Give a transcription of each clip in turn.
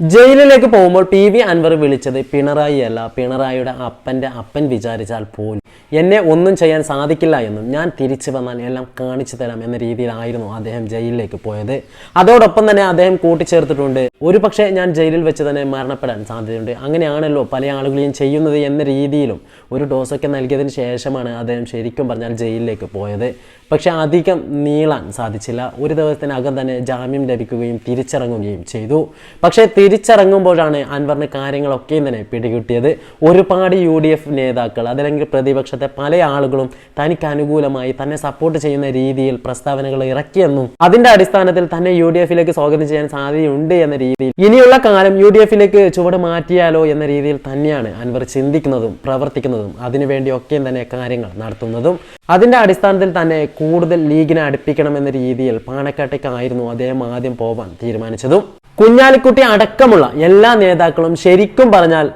ജയിലിലേക്ക് പോകുമ്പോൾ P V Anwar വിളിച്ചത് പിണറായി അല്ല പിണറായിയുടെ അപ്പന്റെ അപ്പൻ വിചാരിച്ചാൽ പോലും എന്നെ ഒന്നും ചെയ്യാൻ സാധിക്കില്ല എന്നും ഞാൻ തിരിച്ചു വന്നാൽ എല്ലാം കാണിച്ചു തരാം എന്ന രീതിയിലായിരുന്നു അദ്ദേഹം ജയിലിലേക്ക് പോയത്. അതോടൊപ്പം തന്നെ അദ്ദേഹം കൂട്ടിച്ചേർത്തിട്ടുണ്ട്. ഒരു പക്ഷേ ഞാൻ ജയിലിൽ വെച്ച് തന്നെ മരണപ്പെടാൻ സാധ്യതയുണ്ട്. അങ്ങനെയാണല്ലോ പല ആളുകളെയും ചെയ്യുന്നത് എന്ന രീതിയിലും ഒരു ഡോസൊക്കെ നൽകിയതിന് ശേഷമാണ് അദ്ദേഹം ശരിക്കും പറഞ്ഞാൽ ജയിലിലേക്ക് പോയത്. പക്ഷെ അധികം നീളാൻ സാധിച്ചില്ല. ഒരു ദിവസത്തിനകം തന്നെ ജാമ്യം ലഭിക്കുകയും തിരിച്ചിറങ്ങുകയും ചെയ്തു. പക്ഷേ തിരിച്ചിറങ്ങുമ്പോഴാണ് അൻവറിന് കാര്യങ്ങളൊക്കെയും തന്നെ പിടികിട്ടിയത്. ഒരുപാട് യു നേതാക്കൾ അതല്ലെങ്കിൽ പ്രതിപക്ഷത്തെ പല ആളുകളും തനിക്ക് അനുകൂലമായി തന്നെ സപ്പോർട്ട് ചെയ്യുന്ന രീതിയിൽ പ്രസ്താവനകൾ ഇറക്കിയെന്നും അതിന്റെ അടിസ്ഥാനത്തിൽ തന്നെ യു ഡി എഫിലേക്ക് സ്വാഗതം ചെയ്യാൻ സാധ്യതയുണ്ട് എന്ന രീതിയിൽ ഇനിയുള്ള കാലം യു ഡി എഫിലേക്ക് ചുവട് മാറ്റിയാലോ എന്ന രീതിയിൽ തന്നെയാണ് അൻവർ ചിന്തിക്കുന്നതും പ്രവർത്തിക്കുന്നതും. അതിനുവേണ്ടിയൊക്കെയും തന്നെ കാര്യങ്ങൾ നടത്തുന്നതും അതിന്റെ അടിസ്ഥാനത്തിൽ തന്നെ കൂടുതൽ ലീഗിനെ അടുപ്പിക്കണമെന്ന രീതിയിൽ പാണക്കാട്ടേക്കായിരുന്നു അദ്ദേഹം ആദ്യം പോവാൻ തീരുമാനിച്ചതും. കുഞ്ഞാലിക്കുട്ടി അടക്കമുള്ള എല്ലാ നേതാക്കളും ശരിക്കും പറഞ്ഞാൽ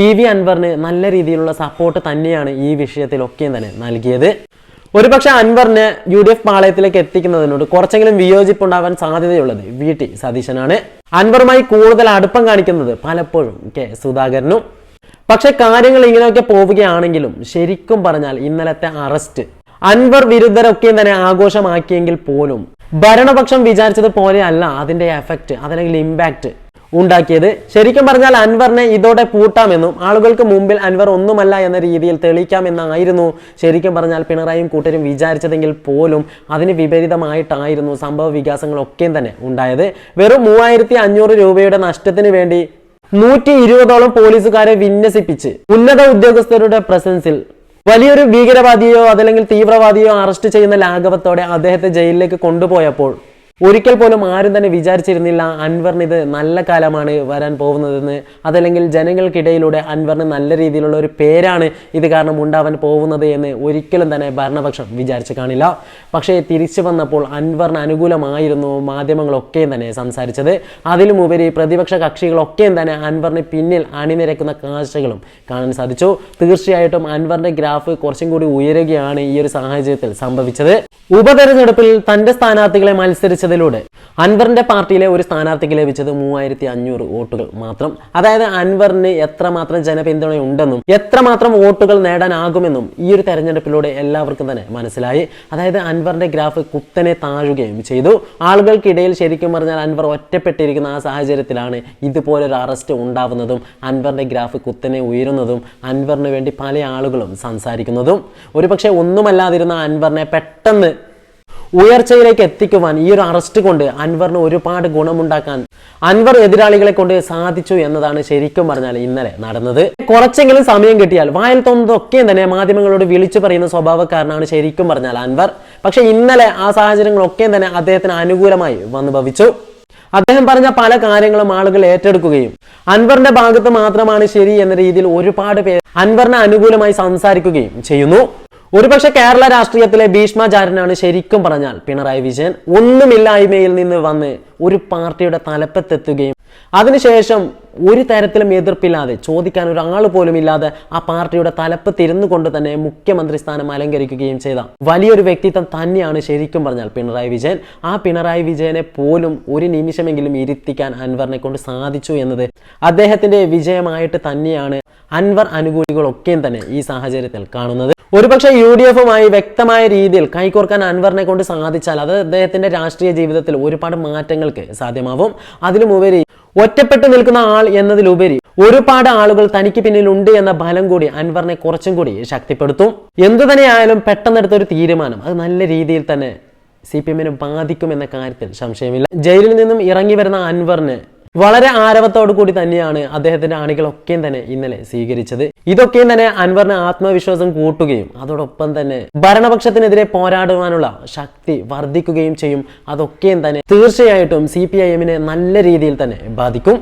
പി വി അൻവറിന് നല്ല രീതിയിലുള്ള സപ്പോർട്ട് തന്നെയാണ് ഈ വിഷയത്തിലൊക്കെയും തന്നെ നൽകിയത്. ഒരുപക്ഷെ അൻവറിനെ യു ഡി എഫ് പാളയത്തിലേക്ക് എത്തിക്കുന്നതിനോട് കുറച്ചെങ്കിലും വിയോജിപ്പുണ്ടാവാൻ സാധ്യതയുള്ളത് വി ടി സതീശനാണ്. അൻവറുമായി കൂടുതൽ അടുപ്പം കാണിക്കുന്നത് പലപ്പോഴും കെ സുധാകരനും. പക്ഷെ കാര്യങ്ങൾ ഇങ്ങനെയൊക്കെ പോവുകയാണെങ്കിലും ശരിക്കും പറഞ്ഞാൽ ഇന്നലത്തെ അറസ്റ്റ് അൻവർ വിരുദ്ധരൊക്കെയും തന്നെ ആഘോഷമാക്കിയെങ്കിൽ പോലും ഭരണപക്ഷം വിചാരിച്ചത് പോലെയല്ല അതിന്റെ എഫക്റ്റ് അതല്ലെങ്കിൽ ഇമ്പാക്റ്റ് ഉണ്ടാക്കിയത്. ശരിക്കും പറഞ്ഞാൽ അൻവറിനെ ഇതോടെ പൂട്ടാമെന്നും ആളുകൾക്ക് മുമ്പിൽ അൻവർ ഒന്നുമല്ല എന്ന രീതിയിൽ തെളിയിക്കാമെന്നായിരുന്നു ശരിക്കും പറഞ്ഞാൽ പിണറായിയും കൂട്ടരും വിചാരിച്ചതെങ്കിൽ പോലും അതിന് വിപരീതമായിട്ടായിരുന്നു സംഭവ വികാസങ്ങളൊക്കെയും തന്നെ ഉണ്ടായത്. വെറും മൂവായിരത്തി അഞ്ഞൂറ് രൂപയുടെ നഷ്ടത്തിന് വേണ്ടി നൂറ്റി ഇരുപതോളം പോലീസുകാരെ വിന്യസിപ്പിച്ച് ഉന്നത ഉദ്യോഗസ്ഥരുടെ പ്രസൻസിൽ വലിയൊരു ഭീകരവാദിയോ അതല്ലെങ്കിൽ തീവ്രവാദിയോ അറസ്റ്റ് ചെയ്യുന്ന ലാഘവത്തോടെ അദ്ദേഹത്തെ ജയിലിലേക്ക് കൊണ്ടുപോയപ്പോൾ ഒരിക്കൽ പോലും ആരും തന്നെ വിചാരിച്ചിരുന്നില്ല അൻവറിന് ഇത് നല്ല കാലമാണ് വരാൻ പോകുന്നതെന്ന്. അതല്ലെങ്കിൽ ജനങ്ങൾക്കിടയിലൂടെ അൻവറിന് നല്ല രീതിയിലുള്ള ഒരു പേരാണ് ഇത് കാരണം ഉണ്ടാവാൻ പോകുന്നത് എന്ന് ഒരിക്കലും തന്നെ ഭരണപക്ഷം വിചാരിച്ചു കാണില്ല. പക്ഷേ തിരിച്ചു വന്നപ്പോൾ അൻവറിന് അനുകൂലമായിരുന്നു മാധ്യമങ്ങളൊക്കെയും തന്നെ സംസാരിച്ചത്. അതിലുമുപരി പ്രതിപക്ഷ കക്ഷികളൊക്കെയും തന്നെ അൻവറിന് പിന്നിൽ അണിനിരക്കുന്ന കാഴ്ചകളും കാണാൻ സാധിച്ചു. തീർച്ചയായിട്ടും അൻവറിന്റെ ഗ്രാഫ് കുറച്ചും കൂടി ഉയരുകയാണ് ഈ ഒരു സാഹചര്യത്തിൽ സംഭവിച്ചത്. ഉപതെരഞ്ഞെടുപ്പിൽ തന്റെ സ്ഥാനാർത്ഥികളെ മത്സരിച്ചതിലൂടെ അൻവറിന്റെ പാർട്ടിയിലെ ഒരു സ്ഥാനാർത്ഥിക്ക് ലഭിച്ചത് മൂവായിരത്തി അഞ്ഞൂറ് വോട്ടുകൾ മാത്രം. അതായത് അൻവറിന് എത്രമാത്രം ജനപിന്തുണയുണ്ടെന്നും എത്രമാത്രം വോട്ടുകൾ നേടാനാകുമെന്നും ഈ ഒരു തെരഞ്ഞെടുപ്പിലൂടെ എല്ലാവർക്കും തന്നെ മനസ്സിലായി. അതായത് അൻവറിന്റെ ഗ്രാഫ് കുത്തനെ താഴുകയും ചെയ്തു. ആളുകൾക്കിടയിൽ ശരിക്കും പറഞ്ഞാൽ അൻവർ ഒറ്റപ്പെട്ടിരിക്കുന്ന ആ സാഹചര്യത്തിലാണ് ഇതുപോലൊരു അറസ്റ്റ് ഉണ്ടാവുന്നതും അൻവറിന്റെ ഗ്രാഫ് കുത്തനെ ഉയരുന്നതും അൻവറിന് വേണ്ടി പല ആളുകളും സംസാരിക്കുന്നതും. ഒരുപക്ഷെ ഒന്നുമല്ലാതിരുന്ന അൻവറിനെ പെട്ടെന്ന് ഉയർച്ചയിലേക്ക് എത്തിക്കുവാൻ ഈ ഒരു അറസ്റ്റ് കൊണ്ട് അൻവറിന് ഒരുപാട് ഗുണമുണ്ടാക്കാൻ അൻവർ എതിരാളികളെ കൊണ്ട് സാധിച്ചു എന്നതാണ് ശരിക്കും പറഞ്ഞാൽ ഇന്നലെ നടന്നത്. കുറച്ചെങ്കിലും സമയം കിട്ടിയാൽ വായിൽ തോന്നുന്നതൊക്കെയും തന്നെ മാധ്യമങ്ങളോട് വിളിച്ചു പറയുന്ന സ്വഭാവക്കാരനാണ് ശരിക്കും പറഞ്ഞാൽ അൻവർ. പക്ഷെ ഇന്നലെ ആ സാഹചര്യങ്ങളൊക്കെയും തന്നെ അദ്ദേഹത്തിന് അനുകൂലമായി വന്നു ഭവിച്ചു. അദ്ദേഹം പറഞ്ഞ പല കാര്യങ്ങളും ആളുകൾ ഏറ്റെടുക്കുകയും അൻവറിന്റെ ഭാഗത്ത് മാത്രമാണ് ശരി എന്ന രീതിയിൽ ഒരുപാട് പേർ അൻവറിനെ അനുകൂലമായി സംസാരിക്കുകയും ചെയ്യുന്നു. ഒരുപക്ഷെ കേരള രാഷ്ട്രീയത്തിലെ ഭീഷ്മാചാരനാണ് ശരിക്കും പറഞ്ഞാൽ പിണറായി വിജയൻ. ഒന്നുമില്ലായ്മയിൽ നിന്ന് വന്ന് ഒരു പാർട്ടിയുടെ തലപ്പത്തെത്തുകയും അതിനുശേഷം ഒരു തരത്തിലും എതിർപ്പില്ലാതെ ചോദിക്കാൻ ഒരാൾ പോലും ഇല്ലാതെ ആ പാർട്ടിയുടെ തലപ്പത്തിരുന്നു കൊണ്ട് തന്നെ മുഖ്യമന്ത്രി സ്ഥാനം അലങ്കരിക്കുകയും ചെയ്ത വലിയൊരു വ്യക്തിത്വം തന്നെയാണ് ശരിക്കും പറഞ്ഞാൽ പിണറായി വിജയൻ. ആ പിണറായി വിജയനെ പോലും ഒരു നിമിഷമെങ്കിലും ഇരുത്തിക്കാൻ അൻവറിനെ കൊണ്ട് സാധിച്ചു എന്നത് അദ്ദേഹത്തിന്റെ വിജയമായിട്ട് തന്നെയാണ് അൻവർ അനുകൂലികളൊക്കെയും തന്നെ ഈ സാഹചര്യത്തിൽ കാണുന്നത്. ഒരുപക്ഷെ യു ഡി എഫുമായി വ്യക്തമായ രീതിയിൽ കൈകോർക്കാൻ അൻവറിനെ കൊണ്ട് സാധിച്ചാൽ അത് അദ്ദേഹത്തിന്റെ രാഷ്ട്രീയ ജീവിതത്തിൽ ഒരുപാട് മാറ്റങ്ങൾക്ക് സാധ്യമാവും. അതിലുമുപരി ഒറ്റപ്പെട്ടു നിൽക്കുന്ന ആൾ എന്നതിലുപരി ഒരുപാട് ആളുകൾ തനിക്ക് പിന്നിലുണ്ട് എന്ന ബലം കൂടി അൻവറിനെ കുറച്ചും കൂടി ശക്തിപ്പെടുത്തും. എന്തു തന്നെയായാലും പെട്ടെന്നെടുത്ത ഒരു തീരുമാനം അത് നല്ല രീതിയിൽ തന്നെ സി പി എമ്മിനെ ബാധിക്കുമെന്ന കാര്യത്തിൽ സംശയമില്ല. ജയിലിൽ നിന്നും ഇറങ്ങി വരുന്ന അൻവറിന് വളരെ ആരവത്തോടു കൂടി തന്നെയാണ് അദ്ദേഹത്തിന്റെ അണികളൊക്കെയും തന്നെ ഇന്നലെ സ്വീകരിച്ചത്. ഇതൊക്കെയും തന്നെ അൻവറിന് ആത്മവിശ്വാസം കൂട്ടുകയും അതോടൊപ്പം തന്നെ ഭരണപക്ഷത്തിനെതിരെ പോരാടുവാനുള്ള ശക്തി വർദ്ധിക്കുകയും ചെയ്യും. അതൊക്കെയും തന്നെ തീർച്ചയായിട്ടും സി നല്ല രീതിയിൽ തന്നെ ബാധിക്കും.